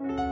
คน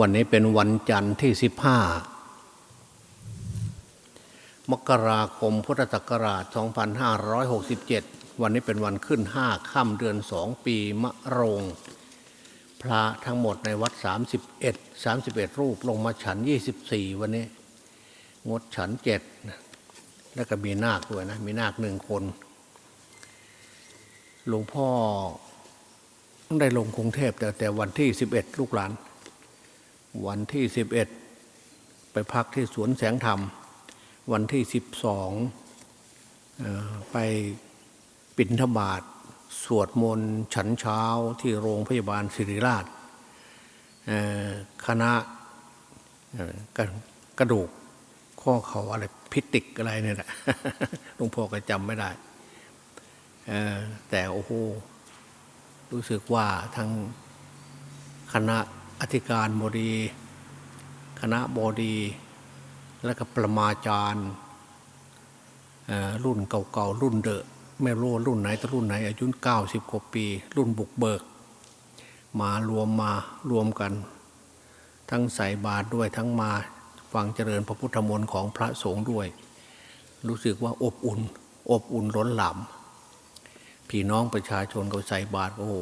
วันนี้เป็นวันจันทร์ที่ 15 มกราคมพุทธศักราช 2567 วันนี้เป็นวันขึ้น 5 ค่ำเดือน 2 ปีมะโรง พระทั้งหมดในวัด 31 31 รูปลงมาฉัน 24 วันนี้ งดฉันเจ็ดแล้วก็มีนาคด้วยนะ มีนาคหนึ่งคน หลวงพ่อต้องได้ลงกรุงเทพแต่แต่วันที่ 11 ลูกหลาน วันที่11ไปพักที่สวนแสงธรรม วันที่12เอ่อไปปิณฑบาตสวดมนต์ฉันเช้าที่โรงพยาบาลศิริราชคณะกระกระดูกข้อเขาอะไรพิติกอะไรเนี่ยแหละหลวงพ่อก็จำไม่ได้ แต่โอ้โหรู้สึกว่าทางคณะ อธิการบดี คณะบดี และก็ประมาจารย์รุ่นเก่าๆ รุ่นเดอะไม่รู้ว่รุ่นไหนต่รุ่นไหน อายุเก้าสิบกว่าปี รุ่นบุกเบิก มารวมมารวมกัน ทั้งใส่บาตรด้วยทั้งมาฟังเจริญพระพุทธมนต์ของพระสงฆ์ด้วย รู้สึกว่าอบอุ่น อบอุ่นล้นหลามพี่น้องประชาชนก็ใส่บาตรโอ้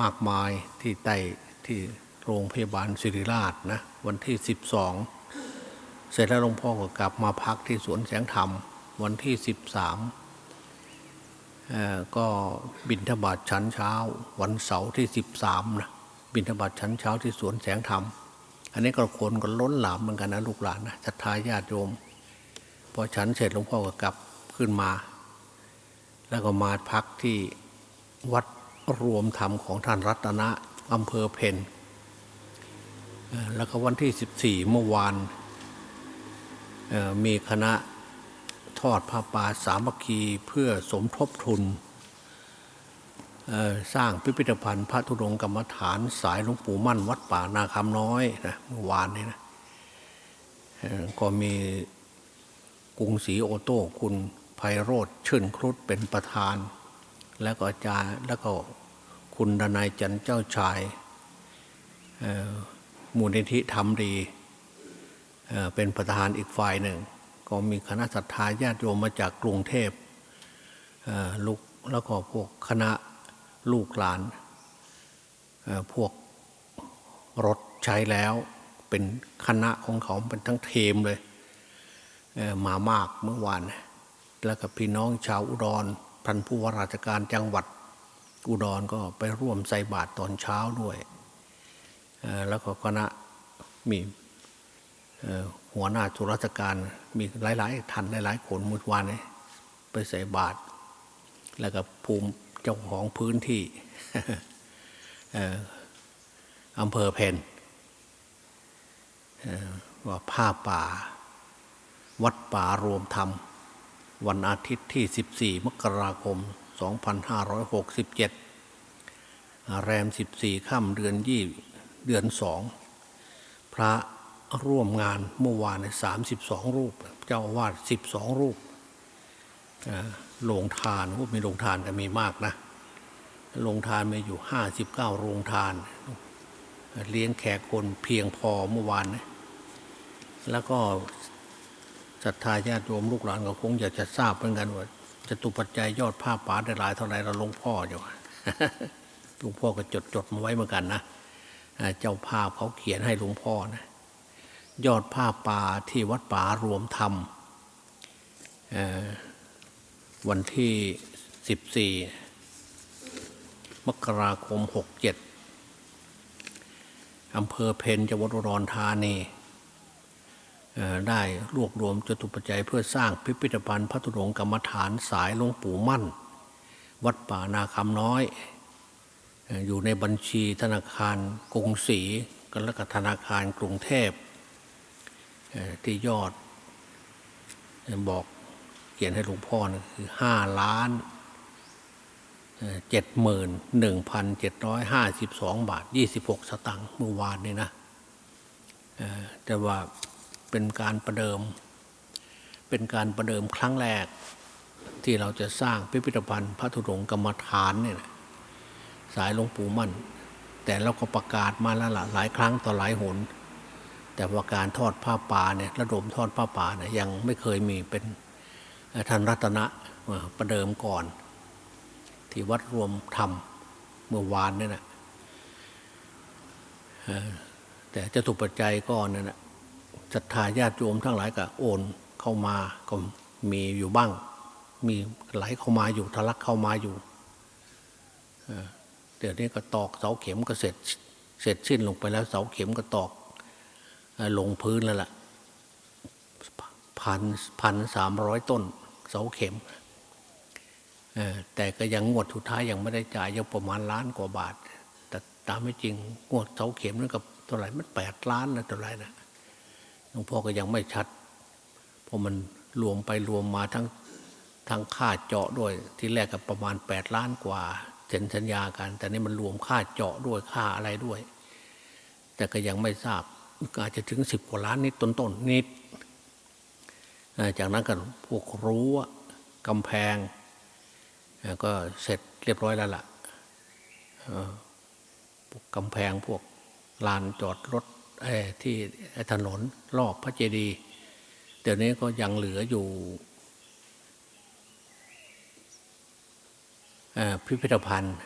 มากมายที่ใต้ ที่โรงพยาบาลศิริราชนะวันที่ 12 เสร็จแล้วหลวงพ่อก็กลับมาพักที่สวนแสงธรรม วันที่ 13เอ่อก็บินทบาทชั้นเช้า วันเสาร์ที่ 13นะบินทบาทชั้นเช้าที่สวนแสงธรรม อันนี้ก็คนก็ล้นหลามเหมือนกันนะลูกหลานนะศรัทธาญาติโยมพอฉันเสร็จหลวงพ่อก็กลับขึ้นมา แล้วก็มาพักที่วัดรวมธรรมของท่านรัตนะ อำเภอเพนแล้วก็วันที่ 14 เมื่อวานมีคณะทอดผ้าป่าสามัคคีเพื่อสมทบทุนสร้างพิพิธภัณฑ์พระธุดงกรรมฐานสายหลวงปู่มั่นวัดป่านาคำน้อยนะเมื่อวานนี้นะก็มีกรุงศรีโอโต้คุณไพโรธชื่นครุฑเป็นประธาน แล้วก็อาจารย์แล้วก็ คุณดนายจันเจ้าชายมูลนิธิทำดีเป็นประธานอีกฝ่ายหนึ่ง ก็มีคณะศรัทธาญาติโยมมาจากกรุงเทพเลูกแล้วก็พวกคณะลูกหลาน พวกรถใช้แล้วเป็นคณะของเขาเป็นทั้งเทมเลยเมามากเมื่อวาน แล้วกับพี่น้องชาวอุดรพันผู้ว่าราชการจังหวัด อุดรก็ไปร่วมใส่บาตรตอนเช้าด้วยแล้วก็คณะมีหัวหน้าจุราการมีหลาย ๆ ท่านหลาย ๆ คนมื่อวานไปใส่บาตรแล้วก็ภูมิเจ้าของพื้นที่อำเภอเพนว่าผ้าป่า วัดป่ารวมธรรม วันอาทิตย์ที่ 14 มกราคม 2567 แรม 14 ค่ำเดือนยี่เดือนสองพระร่วมงานเมื่อวานใน32 รูป เจ้าอาวาส12 รูปเอ่อโรงทานโอ้มีโรงทานก็มีมากนะโรงทานมีอยู่ 59 โรงทาน เลี้ยงแขกคนเพียงพอเมื่อวานนะแล้วก็ศรัทธาญาติโยมลูกหลานก็คงอยากจะทราบเหมือนกันว่า จะตุปัจจัยยอดผ้าป่าได้หลายเท่าไหรเราหลวงพ่ออยู่หลวงพ่อก็จดจดมาไว้เหมือนกันนะเจ้าภาพเขาเขียนให้หลวงพ่อนะ ยอดผ้าป่าที่วัดป่ารวมธรรมวันที่สิบี่มกราคมหกเจ็ดอำเภอเพนจังหวัดอุดรธานี ได้รวบรวมจตุปัจจัยเพื่อสร้างพิพิธภัณฑ์พระธุดงกรรมฐานสายหลวงปู่มั่น วัดป่านาคำน้อย อยู่ในบัญชีธนาคารกรุงศรีกันและกับธนาคารกรุงเทพที่ยอด บอกเขียนให้หลวงพ่อนะคือห้าล้านเจ็ดหมื่นหนึ่งพันเจ็ดร้อยห้าสิบสองบาทยี่สิบหกสตังค์เมื่อวานนี้นะแต่ว่า เป็นการประเดิม เป็นการประเดิมครั้งแรก ที่เราจะสร้างพิพิธภัณฑ์พระธุดงค์กรรมฐานเนี่ยสายหลวงปู่มั่น แต่เราก็ประกาศมาแล้วหลายครั้งต่อหลายหน แต่ว่าการทอดผ้าป่าเนี่ยระดมทอดผ้าป่าเนี่ยยังไม่เคยมีเป็นท่านรัตนะประเดิมก่อน ที่วัดรวมธรรมเมื่อวานเนี่ยนะแต่จะถูกปัจจัยก็นั่นนะ ศรัทธาญาติโยมทั้งหลายก็โอนเข้ามาก็มีอยู่บ้าง มีไหลเข้ามาอยู่ทะลักเข้ามาอยู่เดี๋ยวนี้ก็ตอกเสาเข็มก็เสร็จเสร็จสิ้นลงไปแล้วเสาเข็มก็ตอกลงพื้นแล้วล่ะพันพันสามร้อยต้น เสาเข็มแต่ก็ยังงวดสุดท้ายยังไม่ได้จ่ายยังประมาณล้านกว่าบาท แต่ตามไม่จริงงวดเสาเข็มนั่นกับเท่าไหร่มันแปดล้านนะเท่าไหร่นะ ลวงพ่อก็ยังไม่ชัด เพราะมันรวมไปรวมมาทั้งทั้งค่าเจาะด้วยที่แรกกับประมาณแปดล้านกว่าเซ็นสัญญากัน แต่นี่มันรวมค่าเจาะด้วยค่าอะไรด้วย แต่ก็ยังไม่ทราบอาจจะถึงสิบกว่าล้านนิดต้นๆนิด จากนั้นก็พวกรั้วกำแพง ก็เสร็จเรียบร้อยแล้วล่ะเอ่อพวกำแพงพวกลานจอดรถ ที่ถนนรอบพระเจดีย์เดี๋ยวนี้ก็ยังเหลืออยู่พิพิธภัณฑ์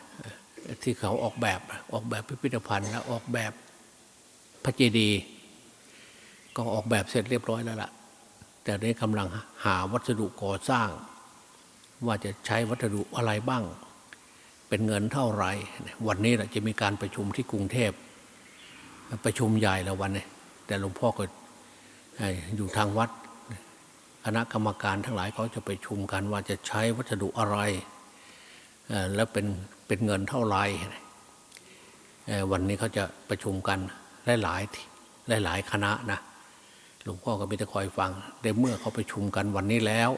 ที่เขาออกแบบออกแบบพิพิธภัณฑ์แล้วออกแบบพระเจดีย์ก็ออกแบบเสร็จเรียบร้อยแล้วล่ะ แต่นี้กำลังหาวัสดุก่อสร้าง ว่าจะใช้วัสดุอะไรบ้าง เป็นเงินเท่าไหร่ วันนี้แหละจะมีการประชุมที่กรุงเทพ ประชุมใหญ่แล้ววันนี้แต่หลวงพ่อก็เอ่ออยู่ทางวัด คณะกรรมการทั้งหลายเขาจะไปชุมกันว่าจะใช้วัสดุอะไร แล้วเป็นเป็นเงินเท่าไหร่วันนี้เขาจะประชุมกันหลายหลายหลายคณะนะหลวงพ่อก็มีแต่คอยฟังในเมื่อเขาไปชุมกันวันนี้แล้ว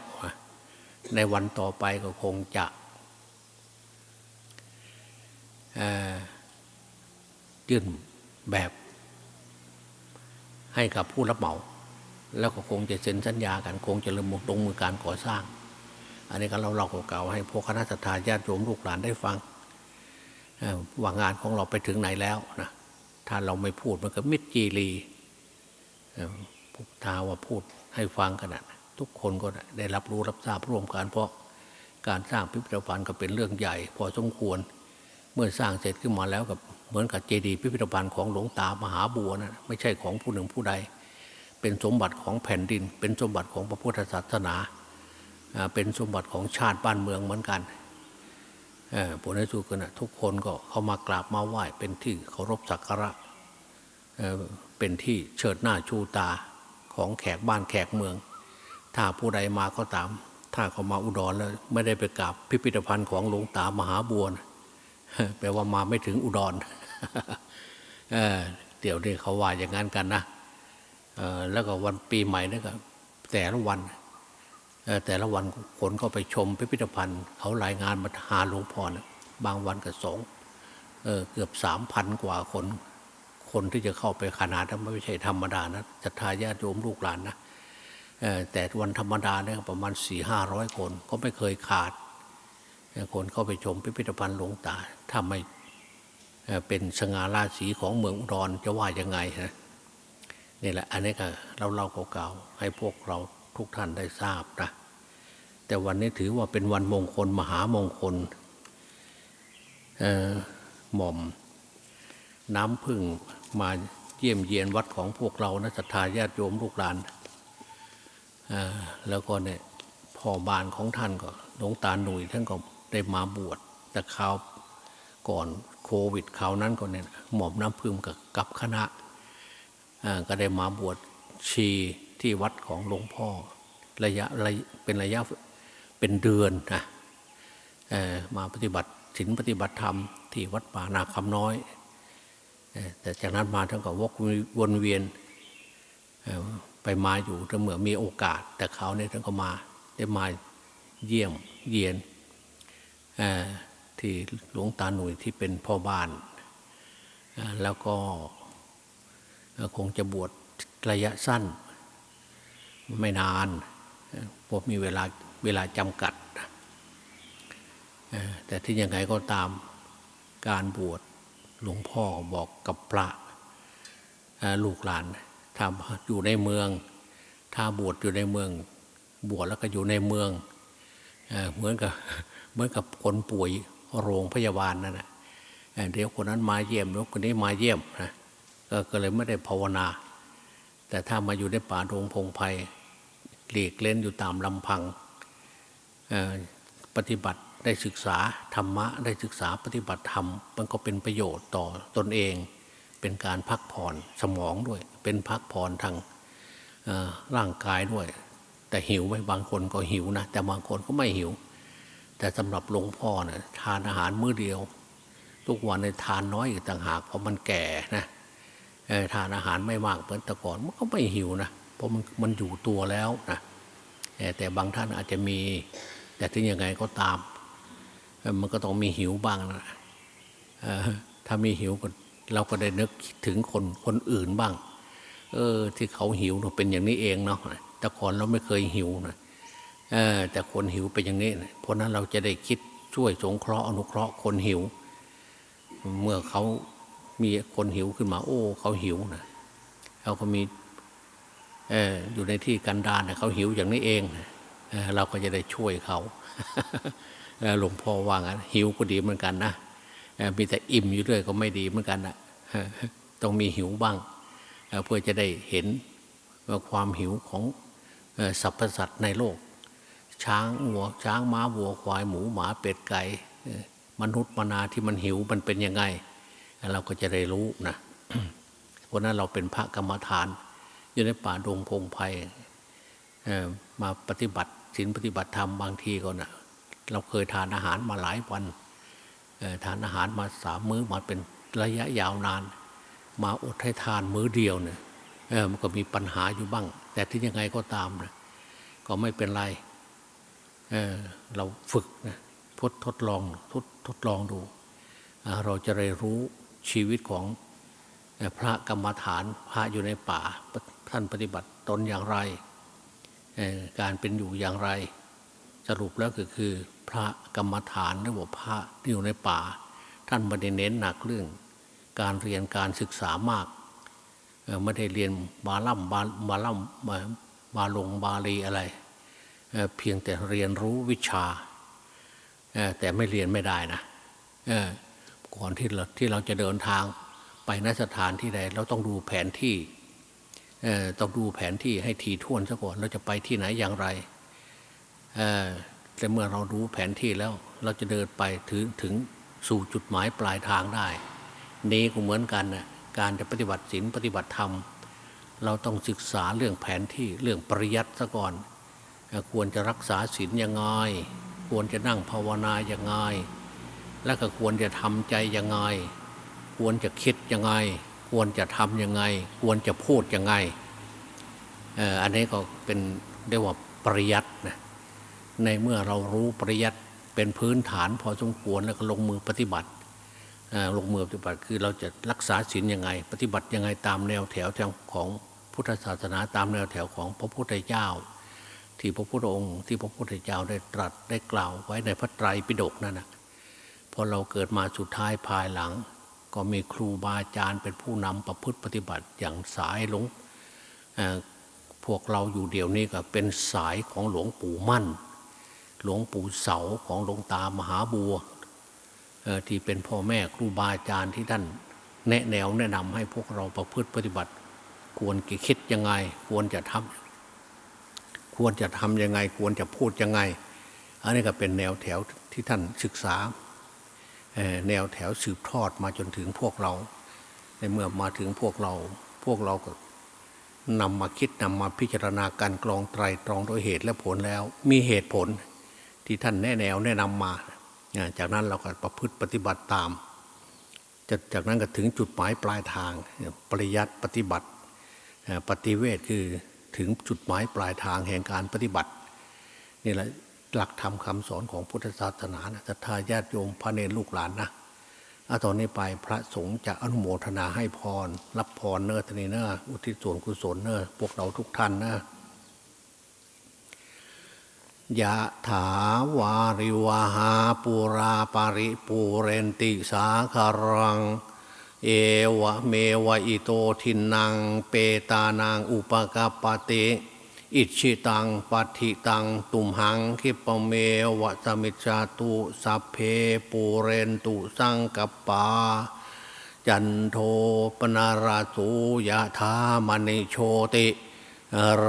ในวันต่อไปก็คงจะยื่นแบบ ให้กับผู้รับเหมาแล้วก็คงจะเซ็นสัญญากันคงจะเริ่มลงมือการก่อสร้าง อันนี้ก็เราเราเก่าให้พวกคณะสัตยาญาติโยมลูกหลานได้ฟังว่างานของเราไปถึงไหนแล้วนะถ้าเราไม่พูดมันก็มิดจีรีพวกทาว่าพูดให้ฟังกันนะทุกคนก็ได้รับรู้รับทราบร่วมกันเพราะการสร้างพิพิธภัณฑ์ก็เป็นเรื่องใหญ่ พอสมควร เมื่อสร้างเสร็จขึ้นมาแล้วกับเหมือนกับเจดีย์พิพิธภัณฑ์ของหลวงตามหาบัวนะ ไม่ใช่ของผู้หนึ่งผู้ใด เป็นสมบัติของแผ่นดิน เป็นสมบัติของพระพุทธศาสนา เป็นสมบัติของชาติบ้านเมืองเหมือนกันเอ่อผลในสุดกันนะทุกคนก็เข้ามากราบมาไหว้เป็นที่เคารพสักการะเอ่อเป็นที่เชิดหน้าชูตาของแขกบ้านแขกเมือง ถ้าผู้ใดมาก็ตาม ถ้าเขามาอุดรแล้ว ไม่ได้ไปกราบพิพิธภัณฑ์ของหลวงตามหาบัวนะ แปลว่ามาไม่ถึงอุดรเเดี๋ยวนี้เขาว่าอย่างนั้นกันนะแล้วก็วันปีใหม่นี่ก็แต่ละวันแต่ละวันคนก็ไปชมพิพิธภัณฑ์ เขารายงานมาหาหลวงพ่อนะบางวันก็สองเเกือบสามพันกว่าคน คนที่จะเข้าไปขนาดนั้นไม่ใช่ธรรมดานะศรัทธาญาติโยมลูกหลานนะแต่วันธรรมดาเนี่ยประมาณสี่ห้าร้อยคนก็ไม่เคยขาดคนเข้าไปชมพิพิธภัณฑ์หลวงตา ถ้าไม่เป็นสง่าราศีของเมืองอุดรจะว่ายังไงฮะนี่แหละอันนี้ก็เราเล่าเก่าๆให้พวกเราทุกท่านได้ทราบนะแต่วันนี้ถือว่าเป็นวันมงคลมหามงคลหม่อม น้ำพึ่งมาเยี่ยมเยียนวัดของพวกเรานะศรัทธาญาติโยมลูกหลานแล้วก็เนี่ยพ่อบานของท่านก็หลวงตาหนุ่ยท่านก็ได้มาบวชแต่คราว ก่อนโควิดคราวนั้นก็เนี่ยหมอมน้ำพึ่งกับกับคณะก็ได้มาบวชชีที่วัดของหลวงพ่อระยะเป็นระยะเป็นเดือนนะมาปฏิบัติศีลปฏิบัติธรรมที่วัดป่านาคำน้อย แต่จากนั้นมาท่านก็วกวนเวียนไปมาอยู่แต่เมื่อมีโอกาส แต่เขาเนี่ยท่านก็มาได้มาเยี่ยมเยียน ที่หลวงตาหนุ่ยที่เป็นพ่อบ้าน แล้วก็คงจะบวชระยะสั้น ไม่นานพราะมีเวลาเวลาจำกัด แต่ที่ยังไงก็ตามการบวชหลวงพ่อบอกกับพระลูกหลานถ้าอยู่ในเมือง ถ้าบวชอยู่ในเมือง บวชแล้วก็อยู่ในเมืองเหมือนกับเหมือนกับคนป่วย โรงพยาบาลนั่นแหะเดี๋ยวคนนั้นมาเยี่ยมแล้วคนนี้มาเยี่ยมนะก็ก็เลยไม่ได้ภาวนา แต่ถ้ามาอยู่ในป่าโรงพงไพ่หลีกเล่นอยู่ตามลำพังปฏิบัติได้ศึกษาธรรมะได้ศึกษาปฏิบัติธรรม มันก็เป็นประโยชน์ต่อตนเอง เป็นการพักผ่อนสมองด้วย เป็นพักผ่อนทางร่างกายด้วย แต่หิวไหมบางคนก็หิวนะ แต่บางคนก็ไม่หิว แต่สำหรับหลวงพ่อเนี่ยทานอาหารมื้อเดียว ทุกวันในทานน้อยอีกต่างหากเพราะมันแก่นะทานอาหารไม่มากเหมือนแต่ก่อนมันก็ไม่หิวนะเพราะมันมันอยู่ตัวแล้วนะแต่บางท่านอาจจะมี แต่ถึงยังไงก็ตาม มันก็ต้องมีหิวบ้างนะถ้ามีหิวก็เราก็ได้นึกถึงคนคนอื่นบ้าง เออ ที่เขาหิวเนอะเป็นอย่างนี้เองเนาะแต่ก่อนเราไม่เคยหิวนะ แต่คนหิวเป็นอย่างนี้นะเพราะนั้นเราจะได้คิดช่วยสงเคราะห์อนุเคราะห์คนหิว เมื่อเขามีคนหิวขึ้นมา โอ้เขาหิวนะเขาก็มีเอออยู่ในที่กันดารนะเขาหิวอย่างนี้เองเอเราก็จะได้ช่วยเขาหลวงพ่อว่างั้นหิวก็ดีเหมือนกันนะมีแต่อิ่มอยู่ด้วยก็ไม่ดีเหมือนกันนะต้องมีหิวบ้างเเพื่อจะได้เห็นว่าความหิวของอสรรพสัตว์ในโลก ช้างวัวช้างม้าวัวควายหมูหมาเป็ดไก่มนุษย์มนาที่มันหิวมันเป็นยังไง เราก็จะได้รู้นะเพราะนั้นเราเป็นพระกรรมฐาน อยู่ในป่าดงพงไพ่มาปฏิบัติศีลปฏิบัติธรรมบางทีก็นะเราเคยทานอาหารมาหลายวันทานอาหารมาสามมื้อมาเป็นระยะยาวนาน มาอดให้ทานมื้อเดียวเนี่ยมันก็มีปัญหาอยู่บ้าง แต่ที่ยังไงก็ตามนะก็ไม่เป็นไร เเราฝึกนะทดทดลองทดทดลองดู เราจะได้รู้ชีวิตของพระกรรมฐานพระอยู่ในป่าท่านปฏิบัติตนอย่างไร การเป็นอยู่อย่างไร สรุปแล้วก็คือพระกรรมฐานหรือว่าพระที่อยู่ในป่า ท่านไม่ได้เน้นหนักเรื่อง การเรียนการศึกษามากไม่ได้เรียนบาล่ำบาบาล่ำบาบาลงบาลีอะไร เพียงแต่เรียนรู้วิชา แต่ไม่เรียนไม่ได้นะก่อนที่เราที่เราจะเดินทางไปนสถานที่ใดเราต้องดูแผนที่ต้องดูแผนที่ให้ทีท่วนซะก่อนเราจะไปที่ไหนอย่างไรแต่เมื่อเรารู้แผนที่แล้วเราจะเดินไปถึงถึงสู่จุดหมายปลายทางได้ นี้ก็เหมือนกันนะการจะปฏิบัติศีลปฏิบัติธรรม เราต้องศึกษาเรื่องแผนที่เรื่องปริยัติซะก่อน ควรจะรักษาศีลยังไง ควรจะนั่งภาวนายังไง และก็ควรจะทำใจยังไง ควรจะคิดยังไง ควรจะทำยังไง ควรจะพูดยังไงอันนี้ก็เป็นเรียกว่าปริยัตินะในเมื่อเรารู้ปริยัติเป็นพื้นฐานพอสมควรแล้วก็ลงมือปฏิบัติลงมือปฏิบัติคือเราจะรักษาศีลยังไง ปฏิบัติยังไงตามแนวแถวของพุทธศาสนาตามแนวแถวของพระพุทธเจ้า ที่พระพุทธองค์ที่พระพุทธเจ้าได้ตรัสได้กล่าวไว้ในพระไตรปิฎกนั่นนะพอเราเกิดมาสุดท้ายภายหลัง ก็มีครูบาอาจารย์เป็นผู้นำประพฤติปฏิบัติอย่างสายหลวงพวกเราอยู่เดี๋ยวนี้ก็เป็นสายของหลวงปู่มั่น หลวงปู่เสาของหลวงตามหาบัวที่เป็นพ่อแม่ครูบาอาจารย์ที่ท่านแนะแนวแนะนำให้พวกเราประพฤติปฏิบัติ ควรคิดยังไง ควรจะทำ ควรจะทำยังไง ควรจะพูดยังไง อันนี้ก็เป็นแนวแถวที่ท่านศึกษา แนวแถวสืบทอดมาจนถึงพวกเรา ในเมื่อมาถึงพวกเรา พวกเราก็นำมาคิดนำมาพิจารณาการกรองไตรตรองโดยเหตุและผลแล้ว มีเหตุผลที่ท่านแนะแนวแนะนำมาอ่าจากนั้นเราก็ประพฤติปฏิบัติตามจากจากนั้นก็ถึงจุดหมายปลายทางปริยัติปฏิบัติปฏิเวทคือ ถึงจุดหมายปลายทางแห่งการปฏิบัตินี่แหละหลักธรรมคำสอนของพุทธศาสนานะศรัทธาญาติโยมพระเนรลูกหลานนะอาตอนนี้ไปพระสงฆ์จะอนุโมทนาให้พร รับพรเนอทนีเนอร์อุทิศส่วนกุศลเนอร์พวกเราทุกท่านนะยะถาวาริวหาปุราปาริปูเรนติสาคารัง เอวะเมวะอิโตทินังเปตานางอุปกาปาติอิชิตังปัติตังตุมหังคิปเมวะสมิจจาตุสัพเพปูเรนตุสังกปปา จันโทปนาราสูยะธามณิโชติ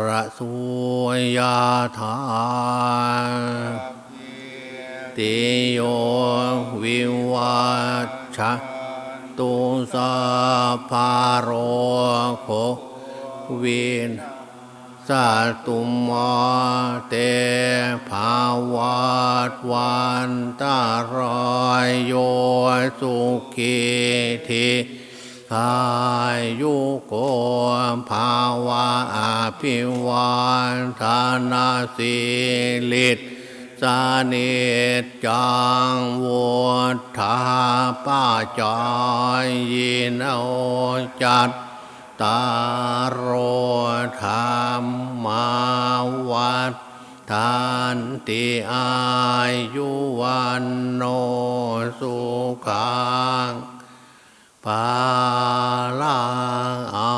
ระสูยะธาติโยวิวัชชะ ตุสาภาโรโควินสาตุมาเตภาวัตวันตารายโยสุขีทิกายุโกภาวะอาภิวันธานาสิลิต สานิจจังวุฒาป้าจอยยินเอจัดตารโรธรรมาวัฏทานติอายุวันโนสุขังปาลังอา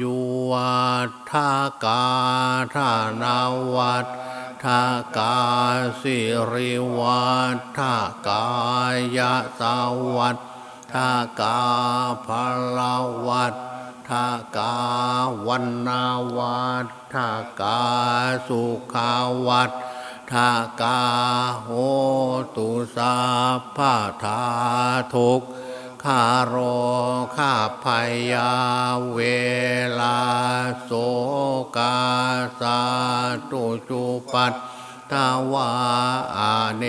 ยุวัฏกาธานวัฏ ทากาสิริวัฏกายสวัฏทากาพลวัฏทากาวันนาวัฏทากาสุขาวัฏทากาโหตุสาพาธาทุกขาโรข้าพยาเวลาโสกาสาตุจุปัตตาวาอเน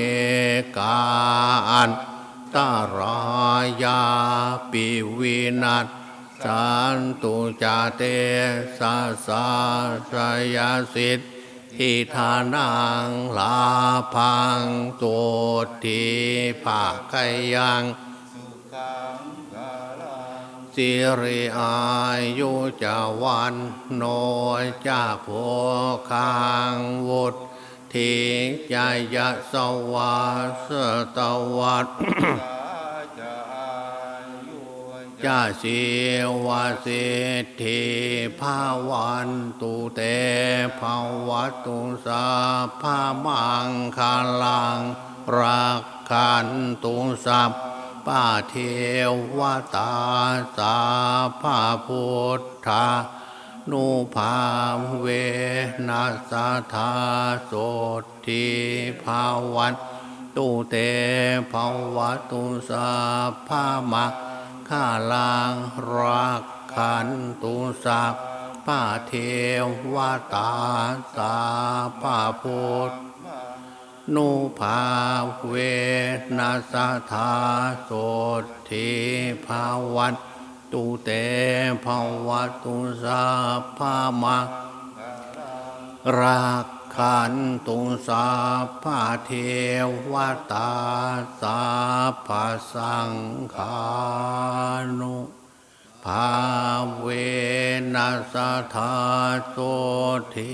กาอันตารายาปิวินัสสันตุจาเตสาสาสยสิทธิทานังลาพังตุทีภาคยัง สิริอายุจาวันโนจะโพคังวุฒทิจายะสวาสตวัตจาสีวาสิทิภาวันตุเตภาวัตุสาภามังคาลังรักขันตุสัพ ป้าเทวตาสาภาพุทธานุภาเวนัสธาโสทิภาวันตุเตภาวตุสาภามักข้าลางรักขันตุสัพป้าเทวตาสาป้าพุทธ นุภาเวนัสธาโสทิภาวัตตุเตภาวตุสัพพามักรักขันตุสาพาเทวตาสาพาสังขานุภาเวนัสธาโสทิ